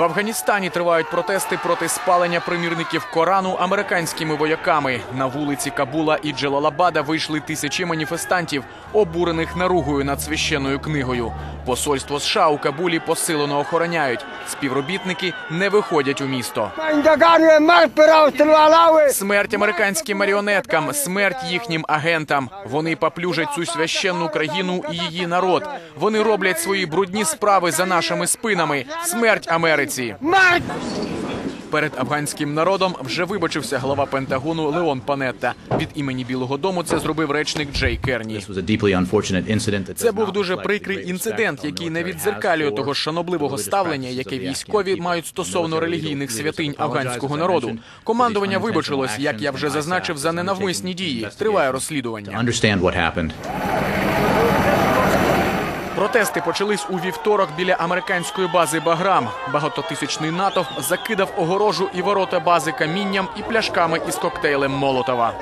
В Афганістані тривають протести проти спалення примірників Корану американськими вояками. На вулиці Кабула і Джелалабада вийшли тисячі маніфестантів, обурених наругою над священною книгою. Посольство США у Кабулі посилено охороняють. Співробітники не виходять у місто. Смерть американським маріонеткам, смерть їхнім агентам. Вони поплюжать цю священну країну і її народ. Вони роблять свої брудні справи за нашими спинами. Смерть Америці. Марк! Перед афганським народом вже вибачився глава Пентагону Леон Панетта. Від імені Білого Дому це зробив речник Джей Керні. Це був дуже прикрий інцидент, який не відзеркалює того шанобливого ставлення, яке військові мають стосовно релігійних святинь афганського народу. Командування вибачилось, як я вже зазначив, за ненавмисні дії. Триває розслідування. Протести почались у вівторок біля американської бази Баграм. Багатотисячний натовп закидав огорожу і ворота бази камінням і пляшками із коктейлем Молотова.